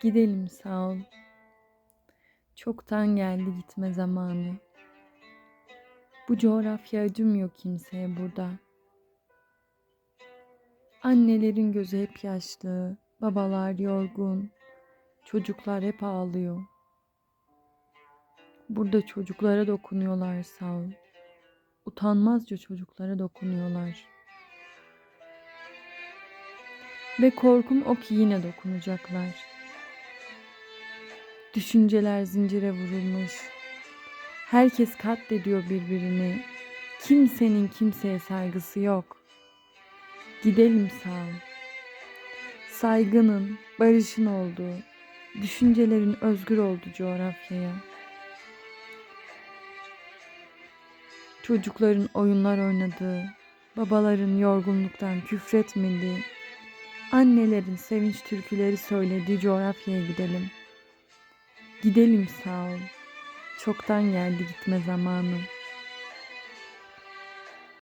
Gidelim sağ ol. Çoktan geldi gitme zamanı. Bu coğrafya acımıyor kimseye burada. Annelerin gözü hep yaşlı, babalar yorgun, çocuklar hep ağlıyor. Burada çocuklara dokunuyorlar sağ ol. Utanmazca çocuklara dokunuyorlar. Ve korkum o ki yine dokunacaklar. Düşünceler zincire vurulmuş. Herkes katlediyor birbirini. Kimsenin kimseye saygısı yok. Gidelim sağ. Saygının, barışın olduğu, düşüncelerin özgür olduğu coğrafyaya. Çocukların oyunlar oynadığı, babaların yorgunluktan küfretmediği, annelerin sevinç türküleri söylediği coğrafyaya gidelim. Gidelim sağ ol. Çoktan geldi gitme zamanı.